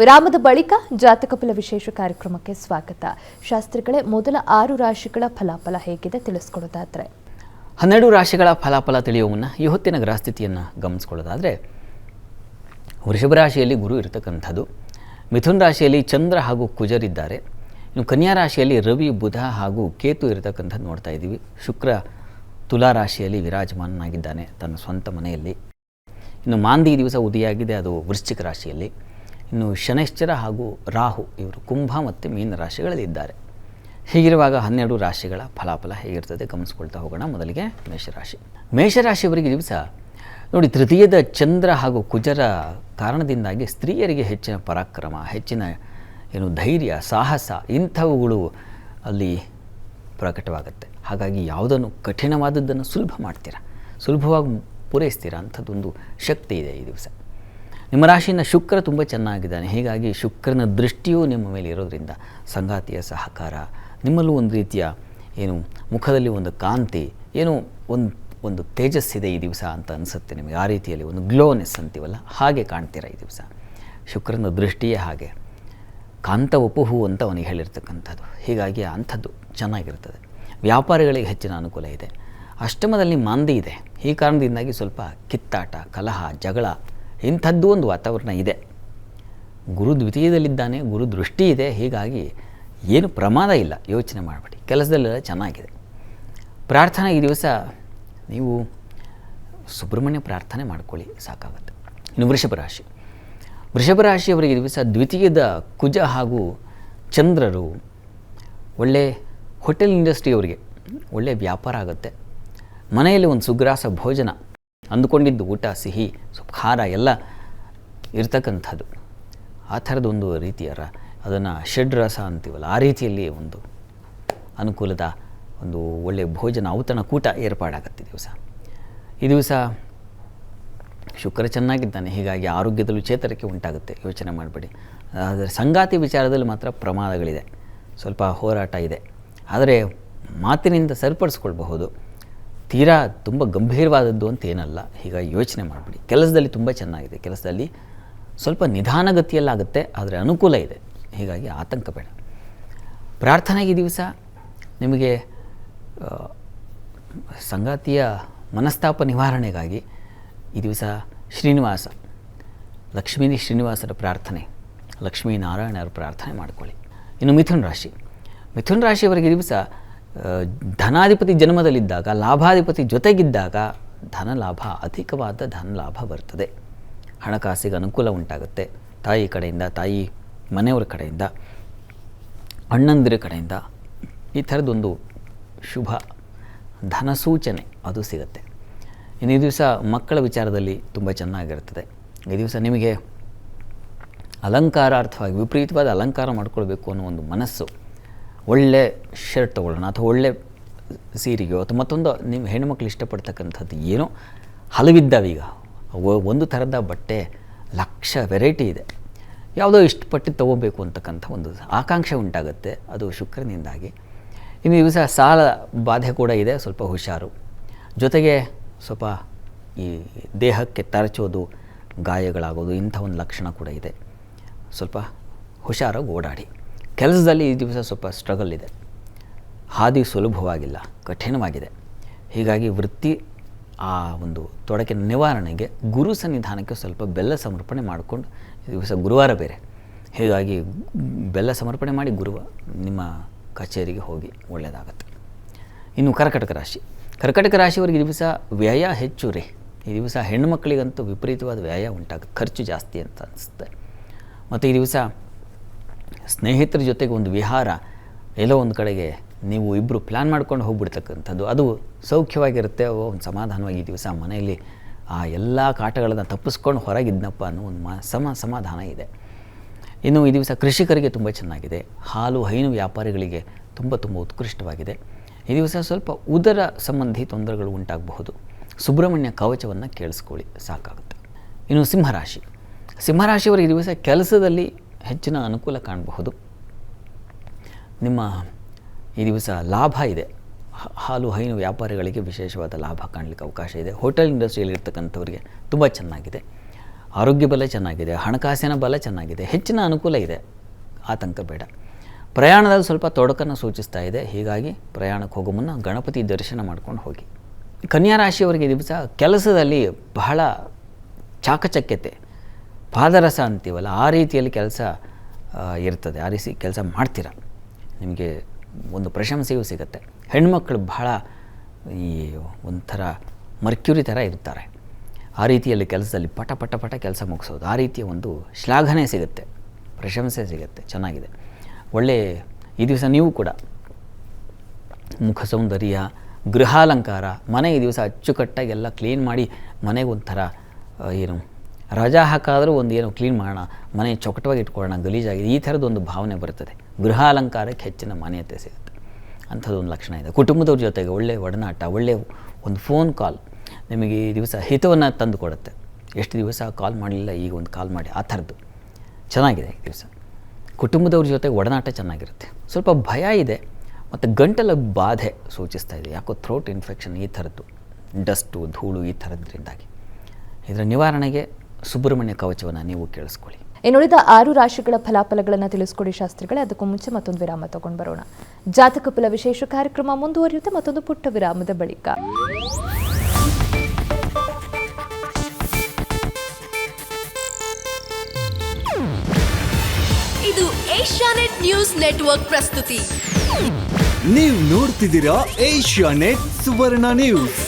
ವಿರಾಮದ ಬಳಿಕ ಜಾತಕ ಫಲ ವಿಶೇಷ ಕಾರ್ಯಕ್ರಮಕ್ಕೆ ಸ್ವಾಗತ. ಶಾಸ್ತ್ರಿಗಳೇ, ಮೊದಲ ಆರು ರಾಶಿಗಳ ಫಲಾಫಲ ಹೇಗಿದೆ ತಿಳಿಸ್ಕೊಡೋದಾದ್ರೆ? ಹನ್ನೆರಡು ರಾಶಿಗಳ ಫಲಾಫಲ ತಿಳಿಯುವ ಮುನ್ನ ಈ ಹೊತ್ತಿನ ಗ್ರಹಸ್ಥಿತಿಯನ್ನು ಗಮನಿಸ್ಕೊಳ್ಳೋದಾದರೆ, ವೃಷಭ ರಾಶಿಯಲ್ಲಿ ಗುರು ಇರತಕ್ಕಂಥದ್ದು, ಮಿಥುನ್ ರಾಶಿಯಲ್ಲಿ ಚಂದ್ರ ಹಾಗೂ ಕುಜರಿದ್ದಾರೆ ಇನ್ನು ಕನ್ಯಾ ರಾಶಿಯಲ್ಲಿ ರವಿ, ಬುಧ ಹಾಗೂ ಕೇತು ಇರತಕ್ಕಂಥದ್ದು ನೋಡ್ತಾ ಇದ್ದೀವಿ. ಶುಕ್ರ ತುಲಾ ರಾಶಿಯಲ್ಲಿ ವಿರಾಜಮಾನನಾಗಿದ್ದಾನೆ ತನ್ನ ಸ್ವಂತ ಮನೆಯಲ್ಲಿ. ಇನ್ನು ಮಾಂದಿ ದಿವಸ ಉದಿಯಾಗಿದೆ, ಅದು ವೃಶ್ಚಿಕ ರಾಶಿಯಲ್ಲಿ. ಇನ್ನು ಶನೈಶ್ಚರ ಹಾಗೂ ರಾಹು ಇವರು ಕುಂಭ ಮತ್ತು ಮೀನ ರಾಶಿಗಳಲ್ಲಿ ಇದ್ದಾರೆ. ಹೀಗಿರುವಾಗ ಹನ್ನೆರಡು ರಾಶಿಗಳ ಫಲಾಫಲ ಹೇಗಿರ್ತದೆ ಗಮನಿಸ್ಕೊಳ್ತಾ ಹೋಗೋಣ ಮೊದಲಿಗೆ ಮೇಷರಾಶಿ. ಮೇಷರಾಶಿಯವರಿಗೆ ದಿವಸ ನೋಡಿ ತೃತೀಯದ ಚಂದ್ರ ಹಾಗೂ ಕುಜರ ಕಾರಣದಿಂದಾಗಿ ಸ್ತ್ರೀಯರಿಗೆ ಹೆಚ್ಚಿನ ಪರಾಕ್ರಮ, ಹೆಚ್ಚಿನ ಏನು ಧೈರ್ಯ, ಸಾಹಸ ಇಂಥವುಗಳು ಅಲ್ಲಿ ಪ್ರಕಟವಾಗುತ್ತೆ. ಹಾಗಾಗಿ ಯಾವುದನ್ನು ಕಠಿಣವಾದದ್ದನ್ನು ಸುಲಭ ಮಾಡ್ತೀರಾ? ಸುಲಭವಾಗಿ ಪೂರೈಸ್ತೀರಾ? ಅಂಥದ್ದೊಂದು ಶಕ್ತಿ ಇದೆ ಈ ದಿವಸ. ನಿಮ್ಮ ರಾಶಿಯಿಂದ ಶುಕ್ರ ತುಂಬ ಚೆನ್ನಾಗಿದ್ದಾನೆ. ಹೀಗಾಗಿ ಶುಕ್ರನ ದೃಷ್ಟಿಯೂ ನಿಮ್ಮ ಮೇಲೆ ಇರೋದರಿಂದ ಸಂಗಾತಿಯ ಸಹಕಾರ, ನಿಮ್ಮಲ್ಲೂ ಒಂದು ರೀತಿಯ ಏನು ಮುಖದಲ್ಲಿ ಒಂದು ಕಾಂತಿ, ಏನು ಒಂದು ಒಂದು ತೇಜಸ್ಸಿದೆ ಈ ದಿವಸ ಅಂತ ಅನಿಸುತ್ತೆ ನಿಮಗೆ. ಆ ರೀತಿಯಲ್ಲಿ ಒಂದು ಗ್ಲೋನೆಸ್ ಅಂತೀವಲ್ಲ, ಹಾಗೆ ಕಾಣ್ತೀರ ಈ ದಿವಸ? ಶುಕ್ರನ ದೃಷ್ಟಿಯೇ ಹಾಗೆ. ಕಾಂತ ಉಪಹು ಅಂತ ಅವನಿಗೆ ಹೇಳಿರ್ತಕ್ಕಂಥದ್ದು. ಹೀಗಾಗಿ ಅಂಥದ್ದು ಚೆನ್ನಾಗಿರ್ತದೆ. ವ್ಯಾಪಾರಿಗಳಿಗೆ ಹೆಚ್ಚಿನ ಅನುಕೂಲ ಇದೆ. ಅಷ್ಟಮದಲ್ಲಿ ಮಾಂದಿ ಇದೆ. ಈ ಕಾರಣದಿಂದಾಗಿ ಸ್ವಲ್ಪ ಕಿತ್ತಾಟ, ಕಲಹ, ಜಗಳ ಇಂಥದ್ದು ಒಂದು ವಾತಾವರಣ ಇದೆ. ಗುರು ದ್ವಿತೀಯದಲ್ಲಿದ್ದಾನೆ, ಗುರು ದೃಷ್ಟಿ ಇದೆ, ಹೀಗಾಗಿ ಏನು ಪ್ರಮಾದ ಇಲ್ಲ, ಯೋಚನೆ ಮಾಡಬೇಡಿ. ಕೆಲಸದಲ್ಲೆಲ್ಲ ಚೆನ್ನಾಗಿದೆ. ಪ್ರಾರ್ಥನೆ ಈ ದಿವಸ ನೀವು ಸುಬ್ರಹ್ಮಣ್ಯ ಪ್ರಾರ್ಥನೆ ಮಾಡ್ಕೊಳ್ಳಿ, ಸಾಕಾಗುತ್ತೆ. ಇನ್ನು ವೃಷಭ ರಾಶಿ. ವೃಷಭ ರಾಶಿಯವರಿಗೆ ದಿವಸ ದ್ವಿತೀಯದ ಕುಜ ಹಾಗೂ ಚಂದ್ರರು ಒಳ್ಳೆ ಹೋಟೆಲ್ ಇಂಡಸ್ಟ್ರಿಯವರಿಗೆ ಒಳ್ಳೆಯ ವ್ಯಾಪಾರ ಆಗುತ್ತೆ. ಮನೆಯಲ್ಲಿ ಒಂದು ಸುಗ್ರಾಸ ಭೋಜನ ಅಂದುಕೊಂಡಿದ್ದು ಊಟ, ಸಿಹಿ ಸ್ವಲ್ಪ ಖಾರ ಎಲ್ಲ ಇರ್ತಕ್ಕಂಥದ್ದು. ಆ ಥರದೊಂದು ರೀತಿಯ ರ ಅದನ್ನು ಷಡ್ರಸ ಅಂತೀವಲ್ಲ, ಆ ರೀತಿಯಲ್ಲಿ ಒಂದು ಅನುಕೂಲದ ಒಂದು ಒಳ್ಳೆಯ ಭೋಜನ ಔತಣ ಕೂಟ ಏರ್ಪಾಡಾಗತ್ತೆ ದಿವಸ. ಈ ದಿವಸ ಶುಕ್ರ ಚೆನ್ನಾಗಿದ್ದಾನೆ, ಹೀಗಾಗಿ ಆರೋಗ್ಯದಲ್ಲೂ ಚೇತರಿಕೆ ಉಂಟಾಗುತ್ತೆ, ಯೋಚನೆ ಮಾಡಬೇಡಿ. ಆದರೆ ಸಂಗಾತಿ ವಿಚಾರದಲ್ಲಿ ಮಾತ್ರ ಪ್ರಮಾದಗಳಿದೆ, ಸ್ವಲ್ಪ ಹೋರಾಟ ಇದೆ. ಆದರೆ ಮಾತಿನಿಂದ ಸರಿಪಡಿಸ್ಕೊಳ್ಬಹುದು. ತೀರಾ ತುಂಬ ಗಂಭೀರವಾದದ್ದು ಅಂತ ಏನಲ್ಲ. ಹೀಗಾಗಿ ಯೋಚನೆ ಮಾಡಬೇಡಿ. ಕೆಲಸದಲ್ಲಿ ತುಂಬ ಚೆನ್ನಾಗಿದೆ. ಕೆಲಸದಲ್ಲಿ ಸ್ವಲ್ಪ ನಿಧಾನಗತಿಯಲ್ಲಾಗುತ್ತೆ, ಆದರೆ ಅನುಕೂಲ ಇದೆ. ಹೀಗಾಗಿ ಆತಂಕ ಬೇಡ. ಪ್ರಾರ್ಥನೆಗೆ ಈ ದಿವಸ ನಿಮಗೆ ಸಂಗಾತಿಯ ಮನಸ್ತಾಪ ನಿವಾರಣೆಗಾಗಿ ಈ ದಿವಸ ಶ್ರೀನಿವಾಸ ಲಕ್ಷ್ಮೀ ಶ್ರೀನಿವಾಸರ ಪ್ರಾರ್ಥನೆ, ಲಕ್ಷ್ಮೀ ನಾರಾಯಣರ ಪ್ರಾರ್ಥನೆ ಮಾಡಿಕೊಳ್ಳಿ. ಇನ್ನು ಮಿಥುನ್ ರಾಶಿ. ಮಿಥುನ್ ರಾಶಿಯವರಿಗೆ ದಿವಸ ಧನಾಧಿಪತಿ ಜನ್ಮದಲ್ಲಿದ್ದಾಗ, ಲಾಭಾಧಿಪತಿ ಜೊತೆಗಿದ್ದಾಗ ಧನ ಲಾಭ ಅಧಿಕವಾದ ಧನ ಲಾಭ ಬರ್ತದೆ. ಹಣಕಾಸಿಗೆ ಅನುಕೂಲ ಉಂಟಾಗುತ್ತೆ. ತಾಯಿ ಕಡೆಯಿಂದ, ತಾಯಿ ಮನೆಯವರ ಕಡೆಯಿಂದ, ಅಣ್ಣಂದಿರ ಕಡೆಯಿಂದ ಈ ಥರದೊಂದು ಶುಭ ಧನ ಸೂಚನೆ ಅದು ಸಿಗುತ್ತೆ. ಇನ್ನು ಈ ದಿವಸ ಮಕ್ಕಳ ವಿಚಾರದಲ್ಲಿ ತುಂಬ ಚೆನ್ನಾಗಿರ್ತದೆ ಈ ದಿವಸ ನಿಮಗೆ ಅಲಂಕಾರಾರ್ಥವಾಗಿ, ವಿಪರೀತವಾದ ಅಲಂಕಾರ ಮಾಡಿಕೊಳ್ಬೇಕು ಅನ್ನೋ ಒಂದು ಮನಸ್ಸು ಒಳ್ಳೆ ಶರ್ಟ್ ತೊಗೊಳ್ಳೋಣ ಅಥವಾ ಒಳ್ಳೆ ಸೀರೆಗೋ ಅಥವಾ ಮತ್ತೊಂದು ನಿಮ್ಮ ಹೆಣ್ಮಕ್ಳು ಇಷ್ಟಪಡ್ತಕ್ಕಂಥದ್ದು ಏನೋ? ಹಲವಿದ್ದಾವೆ ಈಗ. ಒಂದು ಥರದ ಬಟ್ಟೆ ಲಕ್ಷ ವೆರೈಟಿ ಇದೆ. ಯಾವುದೋ ಇಷ್ಟಪಟ್ಟು ತೊಗೋಬೇಕು ಅಂತಕ್ಕಂಥ ಒಂದು ಆಕಾಂಕ್ಷೆ ಉಂಟಾಗುತ್ತೆ. ಅದು ಶುಕ್ರನಿಂದಾಗಿ. ಇನ್ನು ದಿವಸ ಸಾಲ ಬಾಧೆ ಕೂಡ ಇದೆ. ಸ್ವಲ್ಪ ಹುಷಾರು. ಜೊತೆಗೆ ಸ್ವಲ್ಪ ಈ ದೇಹಕ್ಕೆ ತರಚೋದು, ಗಾಯಗಳಾಗೋದು ಇಂಥ ಒಂದು ಲಕ್ಷಣ ಕೂಡ ಇದೆ. ಸ್ವಲ್ಪ ಹುಷಾರಾಗಿ ಓಡಾಡಿ. ಕೆಲಸದಲ್ಲಿ ಈ ದಿವಸ ಸ್ವಲ್ಪ ಸ್ಟ್ರಗಲ್ ಇದೆ. ಹಾದಿ ಸುಲಭವಾಗಿಲ್ಲ, ಕಠಿಣವಾಗಿದೆ. ಹೀಗಾಗಿ ವೃತ್ತಿ ಆ ಒಂದು ತೊಡಕಿನ ನಿವಾರಣೆಗೆ ಗುರು ಸನ್ನಿಧಾನಕ್ಕೆ ಸ್ವಲ್ಪ ಬೆಲ್ಲ ಸಮರ್ಪಣೆ ಮಾಡಿಕೊಂಡು ಈ ದಿವಸ ಗುರುವಾರ ಬೇರೆ. ಹೀಗಾಗಿ ಬೆಲ್ಲ ಸಮರ್ಪಣೆ ಮಾಡಿ ಗುರುವ ನಿಮ್ಮ ಕಚೇರಿಗೆ ಹೋಗಿ ಒಳ್ಳೆಯದಾಗತ್ತೆ. ಇನ್ನು ಕರ್ಕಟಕ ರಾಶಿ. ಕರ್ಕಟಕ ರಾಶಿಯವರಿಗೆ ಈ ದಿವಸ ವ್ಯಯ ಹೆಚ್ಚು ರೀ. ಈ ದಿವಸ ಹೆಣ್ಣುಮಕ್ಕಳಿಗಂತೂ ವಿಪರೀತವಾದ ವ್ಯಯ ಉಂಟಾಗುತ್ತೆ. ಖರ್ಚು ಜಾಸ್ತಿ ಅಂತ ಅನಿಸುತ್ತೆ. ಮತ್ತು ಈ ದಿವಸ ಸ್ನೇಹಿತರ ಜೊತೆಗೆ ಒಂದು ವಿಹಾರ, ಎಲ್ಲೋ ಒಂದು ಕಡೆಗೆ ನೀವು ಇಬ್ಬರು ಪ್ಲ್ಯಾನ್ ಮಾಡ್ಕೊಂಡು ಹೋಗ್ಬಿಡ್ತಕ್ಕಂಥದ್ದು, ಅದು ಸೌಖ್ಯವಾಗಿರುತ್ತೆ ಒಂದು ಸಮಾಧಾನವಾಗಿ ದಿವಸ ಮನೆಯಲ್ಲಿ ಆ ಎಲ್ಲ ಕಾಟಗಳನ್ನು ತಪ್ಪಿಸ್ಕೊಂಡು ಹೊರಗಿದ್ನಪ್ಪ ಅನ್ನೋ ಒಂದು ಸಮ, ಸಮಾಧಾನ ಇದೆ. ಇನ್ನು ಈ ದಿವಸ ಕೃಷಿಕರಿಗೆ ತುಂಬ ಚೆನ್ನಾಗಿದೆ. ಹಾಲು, ಹೈನು ವ್ಯಾಪಾರಿಗಳಿಗೆ ತುಂಬ ತುಂಬ ಉತ್ಕೃಷ್ಟವಾಗಿದೆ. ಈ ದಿವಸ ಸ್ವಲ್ಪ ಉದರ ಸಂಬಂಧಿ ತೊಂದರೆಗಳು ಉಂಟಾಗಬಹುದು. ಸುಬ್ರಹ್ಮಣ್ಯ ಕವಚವನ್ನು ಕೇಳಿಸ್ಕೊಳ್ಳಿ, ಸಾಕಾಗುತ್ತೆ. ಇನ್ನು ಸಿಂಹರಾಶಿ. ಸಿಂಹರಾಶಿಯವರಿಗೆ ಈ ದಿವಸ ಕೆಲಸದಲ್ಲಿ ಹೆಚ್ಚಿನ ಅನುಕೂಲ ಕಾಣಬಹುದು. ನಿಮ್ಮ ಈ ದಿವಸ ಲಾಭ ಇದೆ. ಹಾಲು, ಹೈನು ವ್ಯಾಪಾರಿಗಳಿಗೆ ವಿಶೇಷವಾದ ಲಾಭ ಕಾಣಲಿಕ್ಕೆ ಅವಕಾಶ ಇದೆ. ಹೋಟೆಲ್ ಇಂಡಸ್ಟ್ರಿಯಲ್ಲಿ ಇರ್ತಕ್ಕಂಥವ್ರಿಗೆ ತುಂಬ ಚೆನ್ನಾಗಿದೆ. ಆರೋಗ್ಯ ಬಲ ಚೆನ್ನಾಗಿದೆ. ಹಣಕಾಸಿನ ಬಲ ಚೆನ್ನಾಗಿದೆ. ಹೆಚ್ಚಿನ ಅನುಕೂಲ ಇದೆ. ಆತಂಕ ಬೇಡ. ಪ್ರಯಾಣದಲ್ಲಿ ಸ್ವಲ್ಪ ತೊಡಕನ್ನು ಸೂಚಿಸ್ತಾ ಇದೆ. ಹೀಗಾಗಿ ಪ್ರಯಾಣಕ್ಕೆ ಹೋಗೋ ಮುನ್ನ ಗಣಪತಿ ದರ್ಶನ ಮಾಡ್ಕೊಂಡು ಹೋಗಿ. ಕನ್ಯಾ ರಾಶಿಯವರಿಗೆ ದಿವಸ ಕೆಲಸದಲ್ಲಿ ಬಹಳ ಚಾಕಚಕ್ಯತೆ. ಪಾದರಸ ಅಂತೀವಲ್ಲ, ಆ ರೀತಿಯಲ್ಲಿ ಕೆಲಸ ಇರ್ತದೆ. ಆ ರೀತಿ ಕೆಲಸ ಮಾಡ್ತೀರ. ನಿಮಗೆ ಒಂದು ಪ್ರಶಂಸೆಯೂ ಸಿಗುತ್ತೆ. ಹೆಣ್ಮಕ್ಳು ಬಹಳ ಈ ಒಂಥರ ಮರ್ಕ್ಯೂರಿ ಥರ ಇರ್ತಾರೆ. ಆ ರೀತಿಯಲ್ಲಿ ಕೆಲಸದಲ್ಲಿ ಪಟ ಪಟ ಪಟ ಕೆಲಸ ಮುಗಿಸೋದು. ಆ ರೀತಿಯ ಒಂದು ಶ್ಲಾಘನೆ ಸಿಗುತ್ತೆ. ಪ್ರಶಂಸೆ ಸಿಗುತ್ತೆ. ಚೆನ್ನಾಗಿದೆ. ಒಳ್ಳೆ ಈ ದಿವಸ ನೀವು ಕೂಡ ಮುಖ ಸೌಂದರ್ಯ ಗೃಹಾಲಂಕಾರ, ಮನೆ ಈ ದಿವಸ ಅಚ್ಚುಕಟ್ಟಾಗಿ ಎಲ್ಲ ಕ್ಲೀನ್ ಮಾಡಿ ಮನೆಗೆ ಒಂಥರ ಏನು ರಜಾ ಹಾಕಾದರೂ ಒಂದು ಏನು ಕ್ಲೀನ್ ಮಾಡೋಣ, ಮನೆ ಚೊಕಟವಾಗಿ ಇಟ್ಕೊಳ್ಳೋಣ ಗಲೀಜಾಗಿದೆ ಈ ಥರದ್ದು ಒಂದು ಭಾವನೆ ಬರ್ತದೆ ಗೃಹಾಲಂಕಾರಕ್ಕೆ ಹೆಚ್ಚಿನ ಮಾನ್ಯತೆ ಸಿಗುತ್ತೆ. ಅಂಥದ್ದೊಂದು ಲಕ್ಷಣ ಇದೆ. ಕುಟುಂಬದವ್ರ ಜೊತೆಗೆ ಒಳ್ಳೆಯ ಒಡನಾಟ ಒಳ್ಳೆಯ ಒಂದು ಫೋನ್ ಕಾಲ್ ನಿಮಗೆ ಈ ದಿವಸ ಹಿತವನ್ನು ತಂದು ಕೊಡುತ್ತೆ. ಎಷ್ಟು ದಿವಸ ಕಾಲ್ ಮಾಡಲಿಲ್ಲ, ಈಗ ಒಂದು ಕಾಲ್ ಮಾಡಿ, ಆ ಥರದ್ದು. ಚೆನ್ನಾಗಿದೆ ಈ ದಿವಸ. ಕುಟುಂಬದವ್ರ ಜೊತೆ ಒಡನಾಟ ಚೆನ್ನಾಗಿರುತ್ತೆ. ಸ್ವಲ್ಪ ಭಯ ಇದೆ, ಮತ್ತು ಗಂಟಲ ಬಾಧೆ ಸೂಚಿಸ್ತಾ ಇದೆ. ಯಾಕೋ ಥ್ರೋಟ್ ಇನ್ಫೆಕ್ಷನ್ ಈ ಥರದ್ದು ಡಸ್ಟು ಧೂಳು ಈ ಥರದ್ರಿಂದಾಗಿ. ಇದರ ನಿವಾರಣೆಗೆ ಸುಬ್ರಹ್ಮಣ್ಯ ಕವಚವನ್ನು ನೀವು ಕೇಳಿಸ್ಕೊಳ್ಳಿ. ಇನ್ನುಳಿದ ಆರು ರಾಶಿಗಳ ಫಲಾಫಲಗಳನ್ನು ತಿಳಿಸ್ಕೊಡಿ ಶಾಸ್ತ್ರಿಗಳೇ. ಅದಕ್ಕೂ ಮುಂಚೆ ಮತ್ತೊಂದು ವಿರಾಮ ತಗೊಂಡು ಬರೋಣ ಜಾತಕ ಫಲ ವಿಶೇಷ ಕಾರ್ಯಕ್ರಮ ಮುಂದುವರಿಯುತ್ತೆ. ಮತ್ತೊಂದು ಪುಟ್ಟ ವಿರಾಮದ ಬಳಿಕ. ಇದು ಏಷ್ಯಾನೆಟ್ ನ್ಯೂಸ್ ನೆಟ್ವರ್ಕ್ ಪ್ರಸ್ತುತಿ. ನೀವು ನೋಡ್ತಿದ್ದೀರಾ ಏಷ್ಯಾ ನೆಟ್ ಸುವರ್ಣ ನ್ಯೂಸ್.